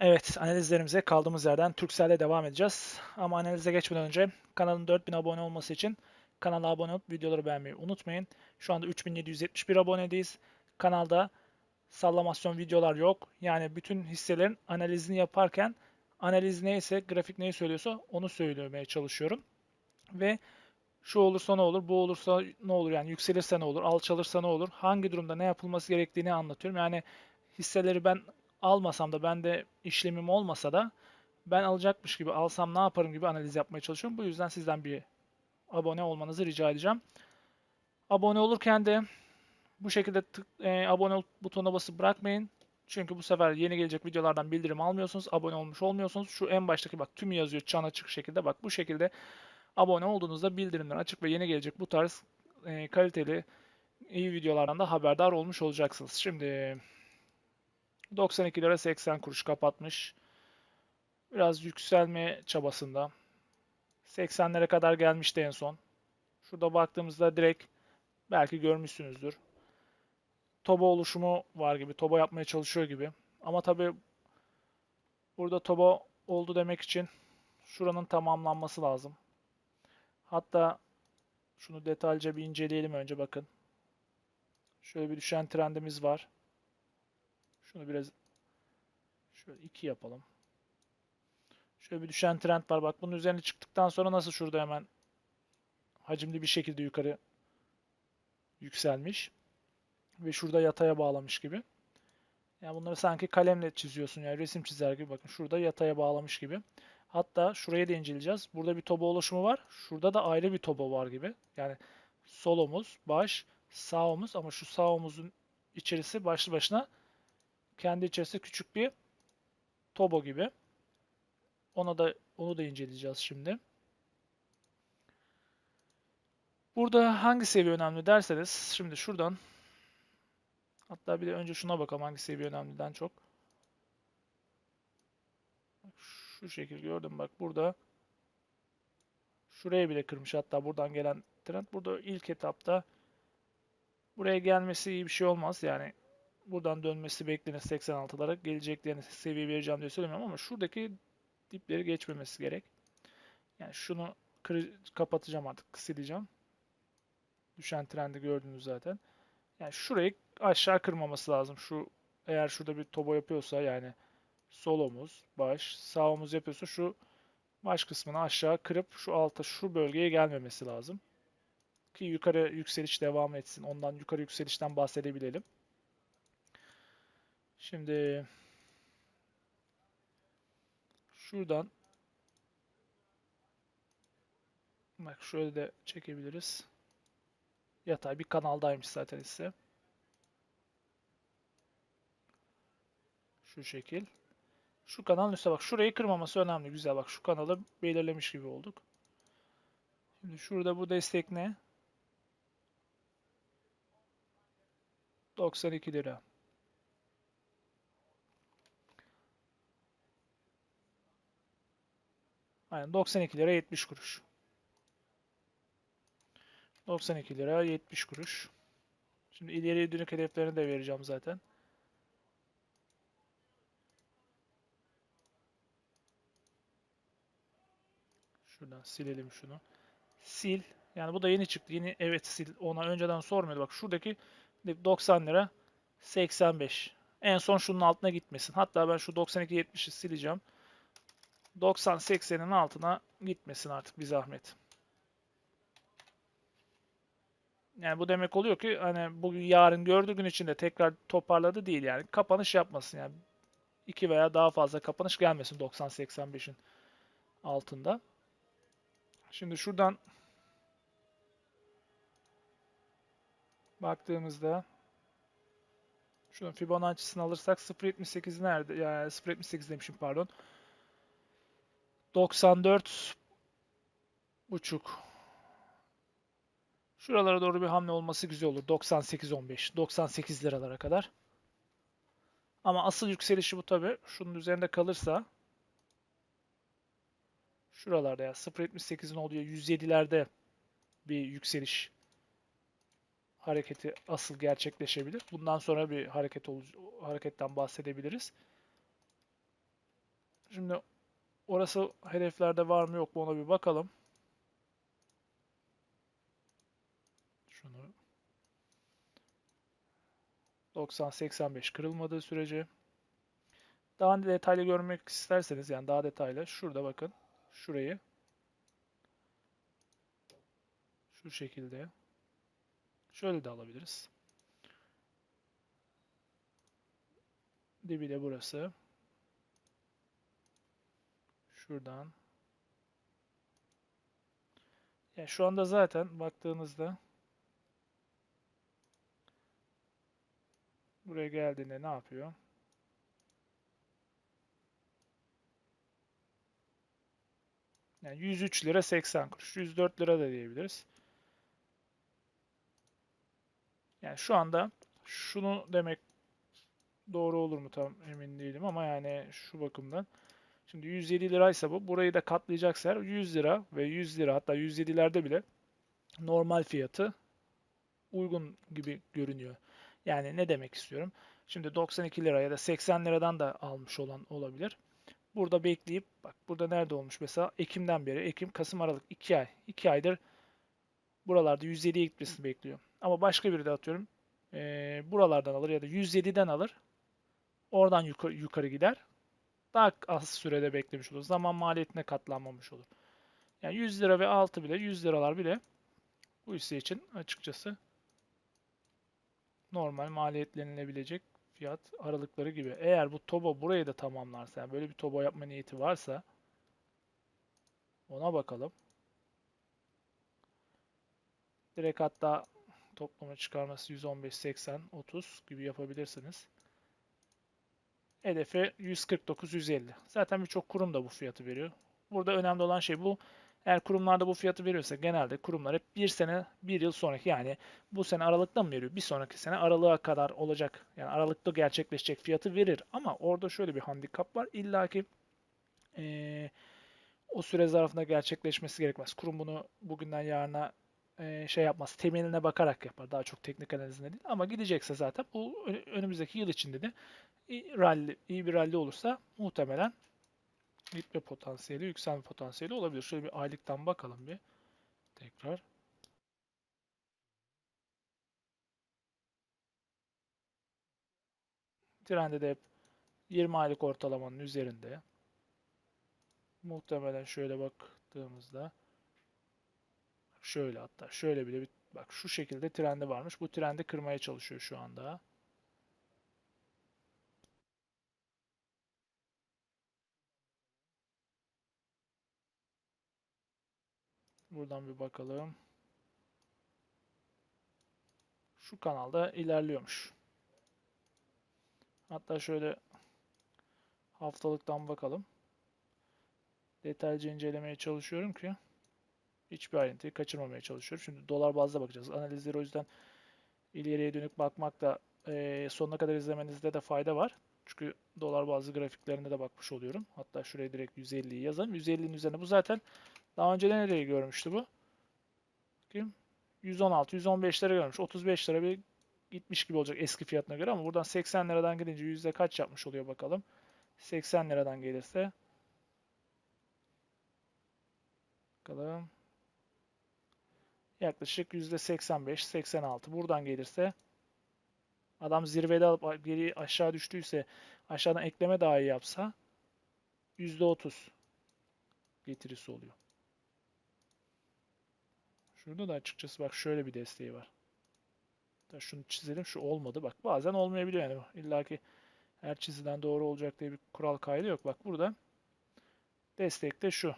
Evet, analizlerimize kaldığımız yerden Turkcell'le devam edeceğiz. Ama analize geçmeden önce kanalın 4000 abone olması için kanala abone olup videoları beğenmeyi unutmayın. Şu anda 3771 abonedeyiz. Kanalda sallamasyon videolar yok. Yani bütün hisselerin analizini yaparken analiz neyse, grafik neyi söylüyorsa onu söylemeye çalışıyorum. Ve şu olursa ne olur, bu olursa ne olur yani yükselirse ne olur, alçalırsa ne olur, hangi durumda ne yapılması gerektiğini anlatıyorum. Yani hisseleri ben almasam da bende işlemim olmasa da ben alacakmış gibi alsam ne yaparım gibi analiz yapmaya çalışıyorum. Bu yüzden sizden bir abone olmanızı rica edeceğim. Abone olurken de bu şekilde tık, e, abone ol butonuna basıp bırakmayın. Çünkü bu sefer yeni gelecek videolardan bildirim almıyorsunuz. Abone olmuş olmuyorsunuz. Şu en baştaki bak tüm yazıyor çan açık şekilde. Bak bu şekilde abone olduğunuzda bildirimler açık ve yeni gelecek bu tarz e, kaliteli iyi videolardan da haberdar olmuş olacaksınız. Şimdi 92 lira 80 kuruş kapatmış. Biraz yükselme çabasında. 80'lere kadar gelmişti en son. Şurada baktığımızda direkt belki görmüşsünüzdür. Toba oluşumu var gibi. Toba yapmaya çalışıyor gibi. Ama tabi burada toba oldu demek için şuranın tamamlanması lazım. Hatta şunu detaylıca bir inceleyelim önce bakın. Şöyle bir düşen trendimiz var. Şunu biraz şöyle iki yapalım. Şöyle bir düşen trend var. Bak bunun üzerine çıktıktan sonra nasıl şurada hemen hacimli bir şekilde yukarı yükselmiş. Ve şurada yataya bağlamış gibi. Yani bunları sanki kalemle çiziyorsun yani resim çizer gibi. Bakın şurada yataya bağlamış gibi. Hatta şuraya da inceleyeceğiz. Burada bir toba oluşumu var. Şurada da ayrı bir toba var gibi. Yani sol omuz, baş, sağ omuz ama şu sağ omuzun içerisi başlı başına kendi içerisinde küçük bir tobo gibi. Ona da onu da inceleyeceğiz şimdi. Burada hangi seviye önemli derseniz şimdi şuradan hatta bir de önce şuna bakalım hangi seviye önemliden çok. Şu şekil gördüm bak burada şuraya bile kırmış hatta buradan gelen trend. Burada ilk etapta buraya gelmesi iyi bir şey olmaz yani buradan dönmesi beklenir 86'lara. Geleceklerini seviye vereceğim diye söylemiyorum ama şuradaki dipleri geçmemesi gerek. Yani şunu kapatacağım artık, sileceğim. Düşen trendi gördünüz zaten. Yani şurayı aşağı kırmaması lazım. Şu eğer şurada bir tobo yapıyorsa yani sol omuz, baş, sağ omuz yapıyorsa şu baş kısmını aşağı kırıp şu alta şu bölgeye gelmemesi lazım. Ki yukarı yükseliş devam etsin. Ondan yukarı yükselişten bahsedebilelim. Şimdi şuradan bak şöyle de çekebiliriz. Yatay bir kanaldaymış zaten ise. Şu şekil. Şu kanalın üstüne bak. Şurayı kırmaması önemli. Güzel bak. Şu kanalı belirlemiş gibi olduk. Şimdi şurada bu destek ne? 92 lira. Aynen 92 lira 70 kuruş. 92 lira 70 kuruş. Şimdi ileri dönük hedeflerini de vereceğim zaten. Şuradan silelim şunu. Sil. Yani bu da yeni çıktı. Yeni evet sil. Ona önceden sormuyordu. Bak şuradaki 90 lira 85. En son şunun altına gitmesin. Hatta ben şu 92-70'i sileceğim. 90-80'in altına gitmesin artık bir zahmet. Yani bu demek oluyor ki hani bugün yarın gördüğü gün içinde tekrar toparladı değil yani. Kapanış yapmasın yani. 2 veya daha fazla kapanış gelmesin 90-85'in altında. Şimdi şuradan baktığımızda şunun Fibonacci'sini alırsak 0.78 nerede? Yani 0.78 demişim pardon. 94 buçuk. Şuralara doğru bir hamle olması güzel olur. 98-15, 98 liralara kadar. Ama asıl yükselişi bu tabi. Şunun üzerinde kalırsa şuralarda ya 0.78'in olduğu 107'lerde bir yükseliş hareketi asıl gerçekleşebilir. Bundan sonra bir hareket hareketten bahsedebiliriz. Şimdi orası hedeflerde var mı yok mu ona bir bakalım. Şunu 90-85 kırılmadığı sürece daha detaylı görmek isterseniz yani daha detaylı şurada bakın şurayı şu şekilde şöyle de alabiliriz. Dibi de burası. Şuradan. Yani şu anda zaten baktığınızda buraya geldiğinde ne yapıyor? Yani 103 lira 80 kuruş. 104 lira da diyebiliriz. Yani şu anda şunu demek doğru olur mu tam emin değilim ama yani şu bakımdan. Şimdi 107 liraysa bu. Burayı da katlayacaksa 100 lira ve 100 lira hatta 107'lerde bile normal fiyatı uygun gibi görünüyor. Yani ne demek istiyorum? Şimdi 92 lira ya da 80 liradan da almış olan olabilir. Burada bekleyip bak burada nerede olmuş mesela Ekim'den beri Ekim, Kasım, Aralık 2 ay. 2 aydır buralarda 107'ye gitmesini bekliyor. Ama başka biri de atıyorum e, buralardan alır ya da 107'den alır. Oradan yukarı, yukarı gider. Daha az sürede beklemiş olur. Zaman maliyetine katlanmamış olur. Yani 100 lira ve altı bile 100 liralar bile bu hisse için açıkçası normal maliyetlenilebilecek fiyat aralıkları gibi. Eğer bu TOBA burayı da tamamlarsa, yani böyle bir TOBA yapma niyeti varsa ona bakalım. Direkt hatta toplama çıkarması 115, 80, 30 gibi yapabilirsiniz. Hedefi 149, 150. Zaten birçok kurum da bu fiyatı veriyor. Burada önemli olan şey bu. Eğer kurumlarda bu fiyatı veriyorsa genelde kurumlar hep bir sene, bir yıl sonraki yani bu sene Aralık'ta mı veriyor? Bir sonraki sene Aralık'a kadar olacak. Yani Aralık'ta gerçekleşecek fiyatı verir. Ama orada şöyle bir handikap var. İlla ki ee, o süre zarfında gerçekleşmesi gerekmez. Kurum bunu bugünden yarına şey yapmaz. Temeline bakarak yapar. Daha çok teknik analizine değil. Ama gidecekse zaten bu önümüzdeki yıl içinde de rally, iyi bir rally olursa muhtemelen gitme potansiyeli, yükselme potansiyeli olabilir. Şöyle bir aylıktan bakalım bir tekrar. Trende de hep 20 aylık ortalamanın üzerinde. Muhtemelen şöyle baktığımızda şöyle hatta şöyle bile bir bak şu şekilde trendi varmış. Bu trendi kırmaya çalışıyor şu anda. Buradan bir bakalım. Şu kanalda ilerliyormuş. Hatta şöyle haftalıktan bakalım. Detaylıca incelemeye çalışıyorum ki hiçbir ayrıntıyı kaçırmamaya çalışıyorum. Şimdi dolar bazda bakacağız. Analizleri o yüzden ileriye dönük bakmak da e, sonuna kadar izlemenizde de fayda var. Çünkü dolar bazlı grafiklerine de bakmış oluyorum. Hatta şuraya direkt 150'yi yazalım. 150'nin üzerine bu zaten daha önce de nereyi görmüştü bu? Bakayım. 116, 115 lira görmüş. 35 lira bir gitmiş gibi olacak eski fiyatına göre ama buradan 80 liradan gidince yüzde kaç yapmış oluyor bakalım. 80 liradan gelirse bakalım yaklaşık yüzde 85-86 buradan gelirse adam zirvede alıp geri aşağı düştüyse aşağıdan ekleme dahi yapsa yüzde 30 getirisi oluyor. Şurada da açıkçası bak şöyle bir desteği var. Da şunu çizelim. Şu olmadı. Bak bazen olmayabiliyor yani. İlla ki her çizilen doğru olacak diye bir kural kaydı yok. Bak burada destek de şu.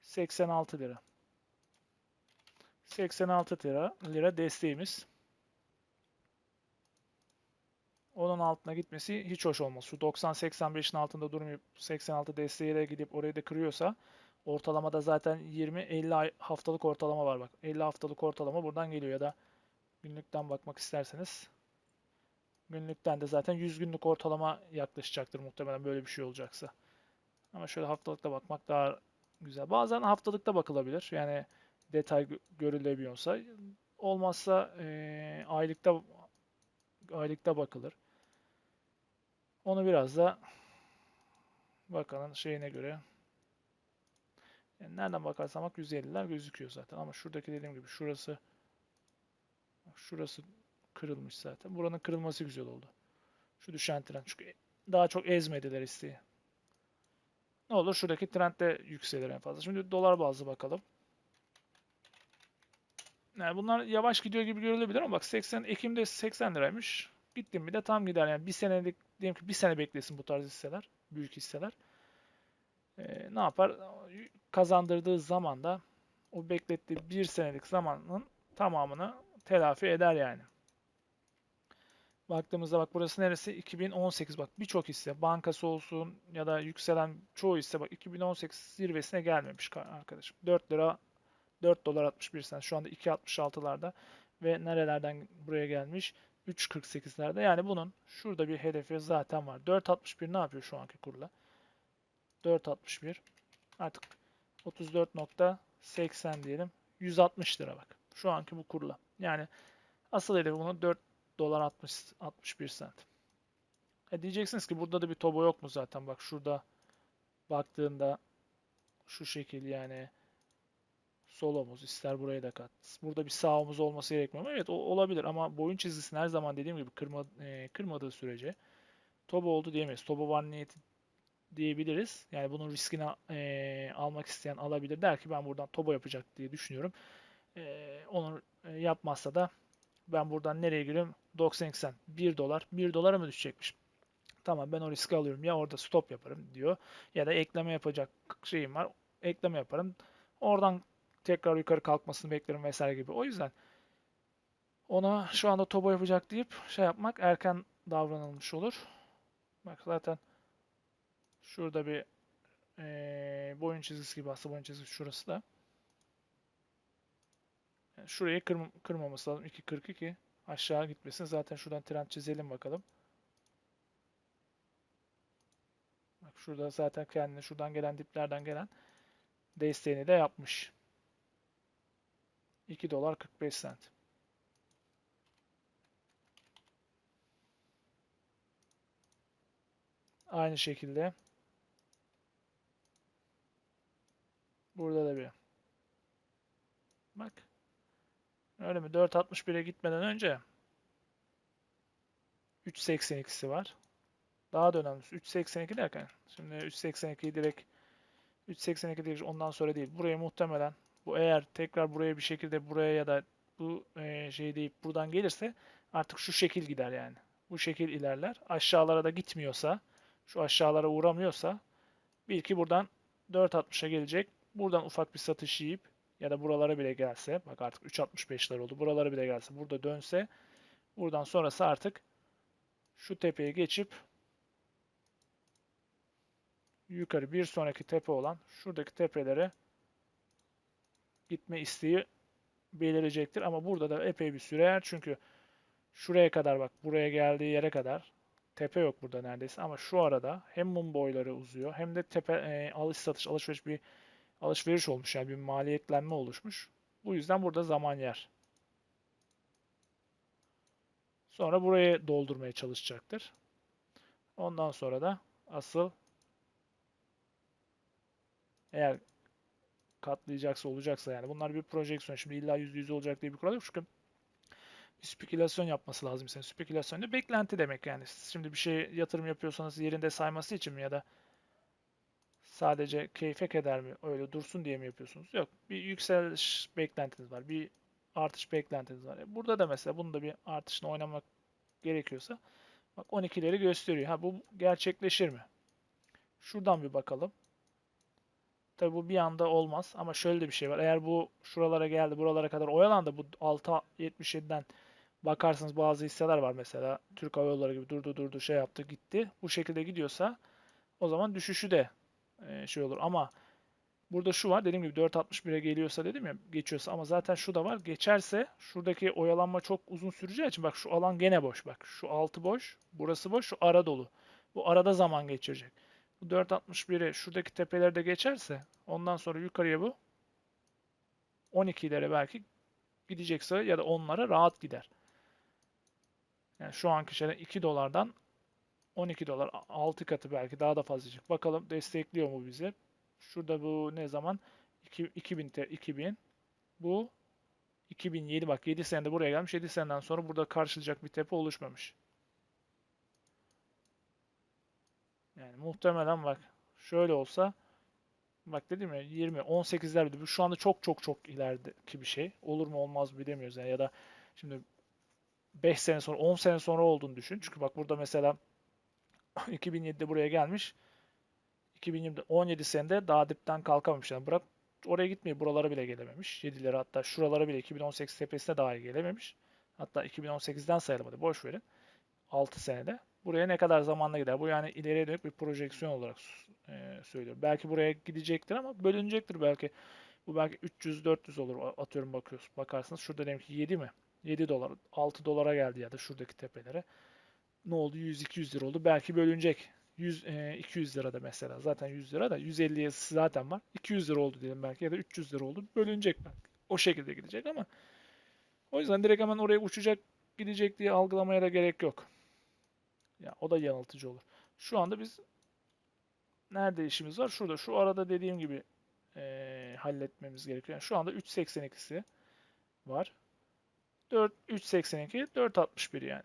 86 lira. 86 lira, lira desteğimiz. Onun altına gitmesi hiç hoş olmaz. Şu 90-85'in altında durmayıp 86 desteğiyle gidip orayı da kırıyorsa Ortalamada zaten 20-50 haftalık ortalama var bak. 50 haftalık ortalama buradan geliyor ya da günlükten bakmak isterseniz. Günlükten de zaten 100 günlük ortalama yaklaşacaktır muhtemelen böyle bir şey olacaksa. Ama şöyle haftalıkta bakmak daha güzel. Bazen haftalıkta bakılabilir. Yani detay görülebiliyorsa. Olmazsa e, aylıkta aylıkta bakılır. Onu biraz da Bakanın şeyine göre. Yani nereden bakarsan bak 150'ler gözüküyor zaten. Ama şuradaki dediğim gibi şurası şurası kırılmış zaten. Buranın kırılması güzel oldu. Şu düşen trend. Çünkü daha çok ezmediler isteği. Ne olur? Şuradaki trend de yükselir en fazla. Şimdi dolar bazlı bakalım. Yani bunlar yavaş gidiyor gibi görülebilir ama bak 80 Ekim'de 80 liraymış. Gittim bir de tam gider yani bir senelik diyelim ki bir sene beklesin bu tarz hisseler, büyük hisseler. Ee, ne yapar? Kazandırdığı zaman da o beklettiği bir senelik zamanın tamamını telafi eder yani. Baktığımızda bak burası neresi? 2018 bak birçok hisse bankası olsun ya da yükselen çoğu hisse bak 2018 zirvesine gelmemiş arkadaşım. 4 lira 4 dolar 61 sen şu anda 2.66'larda ve nerelerden buraya gelmiş? 3.48'lerde. Yani bunun şurada bir hedefi zaten var. 4.61 ne yapıyor şu anki kurla? 4.61 artık 34.80 diyelim. 160 lira bak. Şu anki bu kurla. Yani asıl hedefi bunun 4 dolar 60 61 sent. E diyeceksiniz ki burada da bir tobo yok mu zaten? Bak şurada baktığında şu şekil yani sol omuz ister buraya da kat. Burada bir sağ omuz olması gerekmiyor mu? Evet o, olabilir ama boyun çizgisini her zaman dediğim gibi kırma, e, kırmadığı sürece tobo oldu diyemeyiz. Tobo var niyeti diyebiliriz. Yani bunun riskini e, almak isteyen alabilir. Der ki ben buradan tobo yapacak diye düşünüyorum. E, onu e, yapmazsa da ben buradan nereye giriyorum? 92 cent. 1 dolar. 1 dolara mı düşecekmiş? Tamam ben o riski alıyorum. Ya orada stop yaparım diyor. Ya da ekleme yapacak şeyim var. Ekleme yaparım. Oradan tekrar yukarı kalkmasını beklerim vesaire gibi. O yüzden ona şu anda tobo yapacak deyip şey yapmak erken davranılmış olur. Bak zaten şurada bir e, boyun çizgisi gibi aslında boyun çizgisi şurası da. Yani şurayı kır, kırmaması lazım. 2.42 aşağı gitmesin. Zaten şuradan trend çizelim bakalım. Bak şurada zaten kendine şuradan gelen diplerden gelen desteğini de yapmış. 2 dolar 45 sent. Aynı şekilde burada da bir bak öyle mi 4.61'e gitmeden önce 3.82'si var. Daha da önemlisi 3.82 derken şimdi 3.82'yi direkt 3.82 direkt ondan sonra değil. Buraya muhtemelen bu eğer tekrar buraya bir şekilde buraya ya da bu e, şey deyip buradan gelirse artık şu şekil gider yani. Bu şekil ilerler. Aşağılara da gitmiyorsa, şu aşağılara uğramıyorsa bil ki buradan 4.60'a gelecek. Buradan ufak bir satış yiyip ya da buralara bile gelse, bak artık 3.65'ler oldu. Buralara bile gelse, burada dönse, buradan sonrası artık şu tepeye geçip yukarı bir sonraki tepe olan şuradaki tepelere gitme isteği belirecektir. Ama burada da epey bir süre yer. Çünkü şuraya kadar bak buraya geldiği yere kadar tepe yok burada neredeyse ama şu arada hem mum boyları uzuyor hem de tepe e, alış satış alışveriş bir alışveriş olmuş yani bir maliyetlenme oluşmuş. Bu yüzden burada zaman yer. Sonra burayı doldurmaya çalışacaktır. Ondan sonra da asıl eğer katlayacaksa olacaksa yani bunlar bir projeksiyon. Şimdi illa %100 olacak diye bir kural yok. Çünkü bir spekülasyon yapması lazım senin. Spekülasyon da beklenti demek yani. Şimdi bir şey yatırım yapıyorsanız yerinde sayması için mi ya da sadece keyfe keder mi öyle dursun diye mi yapıyorsunuz? Yok. Bir yükseliş beklentiniz var. Bir artış beklentiniz var. E, burada da mesela bunu da bir artışla oynamak gerekiyorsa bak 12'leri gösteriyor. Ha bu gerçekleşir mi? Şuradan bir bakalım. Tabi bu bir anda olmaz ama şöyle de bir şey var. Eğer bu şuralara geldi, buralara kadar oyalandı bu 6.77'den bakarsınız bazı hisseler var mesela. Türk Hava Yolları gibi durdu durdu şey yaptı gitti. Bu şekilde gidiyorsa o zaman düşüşü de e, şey olur ama burada şu var dediğim gibi 4.61'e geliyorsa dedim ya geçiyorsa ama zaten şu da var. Geçerse şuradaki oyalanma çok uzun süreceği için bak şu alan gene boş bak. Şu altı boş, burası boş, şu ara dolu. Bu arada zaman geçirecek. Bu 4.61'i şuradaki tepelerde geçerse ondan sonra yukarıya bu 12'lere belki gidecekse ya da onlara rahat gider. Yani şu anki şeyden 2 dolardan 12 dolar 6 katı belki daha da fazla Bakalım destekliyor mu bizi? Şurada bu ne zaman? 2, 2000 te- 2000 bu 2007 bak 7 senede buraya gelmiş. 7 seneden sonra burada karşılayacak bir tepe oluşmamış. Yani muhtemelen bak şöyle olsa bak dedim ya 20 18'ler bu şu anda çok çok çok ilerideki bir şey. Olur mu olmaz bilemiyoruz yani ya da şimdi 5 sene sonra 10 sene sonra olduğunu düşün. Çünkü bak burada mesela 2007'de buraya gelmiş. 2020'de 17 senede daha dipten kalkamamış. Yani bırak oraya gitmeyi buralara bile gelememiş. 7'lere hatta şuralara bile 2018 tepesine dahi gelememiş. Hatta 2018'den sayılmadı. Boş verin. 6 senede. Buraya ne kadar zamanla gider? Bu yani ileriye dönük bir projeksiyon olarak e, söylüyorum. Belki buraya gidecektir ama bölünecektir belki. Bu belki 300-400 olur. Atıyorum bakıyoruz. Bakarsınız şurada demek ki 7 mi? 7 dolar. 6 dolara geldi ya da şuradaki tepelere. Ne oldu? 100-200 lira oldu. Belki bölünecek. 100, e, 200 lira da mesela. Zaten 100 lira da 150 yazısı zaten var. 200 lira oldu diyelim belki ya da 300 lira oldu. Bölünecek belki. O şekilde gidecek ama o yüzden direkt hemen oraya uçacak gidecek diye algılamaya da gerek yok. Ya o da yanıltıcı olur. Şu anda biz nerede işimiz var? Şurada. Şu arada dediğim gibi e, halletmemiz gerekiyor. Yani şu anda 3.82'si var. 4 3.82 4.61 yani.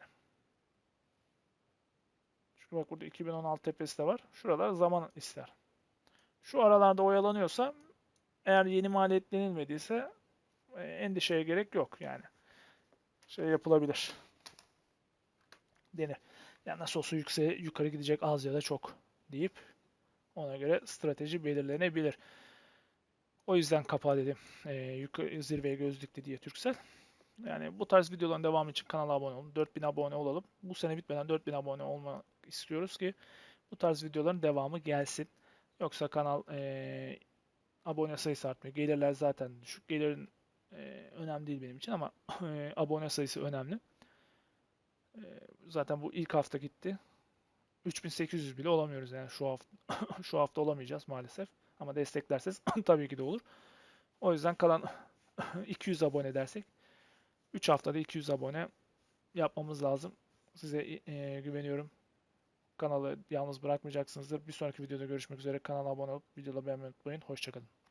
Çünkü bak burada 2016 tepesi de var. Şuralar zaman ister. Şu aralarda oyalanıyorsa eğer yeni maliyetlenilmediyse e, endişeye gerek yok yani. Şey yapılabilir. Denir. Yani nasıl olsa yükseğe, yukarı gidecek az ya da çok deyip ona göre strateji belirlenebilir. O yüzden kapağı dedim. E, yukarı, zirveye göz dikti diye Türksel. Yani bu tarz videoların devamı için kanala abone olun. 4000 abone olalım. Bu sene bitmeden 4000 abone olma istiyoruz ki bu tarz videoların devamı gelsin. Yoksa kanal e, abone sayısı artmıyor. Gelirler zaten düşük. Gelirin e, önemli değil benim için ama e, abone sayısı önemli. E, zaten bu ilk hafta gitti. 3800 bile olamıyoruz yani şu hafta şu hafta olamayacağız maalesef. Ama desteklerseniz tabii ki de olur. O yüzden kalan 200 abone dersek 3 haftada 200 abone yapmamız lazım. Size e, güveniyorum. Kanalı yalnız bırakmayacaksınızdır. Bir sonraki videoda görüşmek üzere. Kanala abone olup videoları beğenmeyi unutmayın. Hoşçakalın.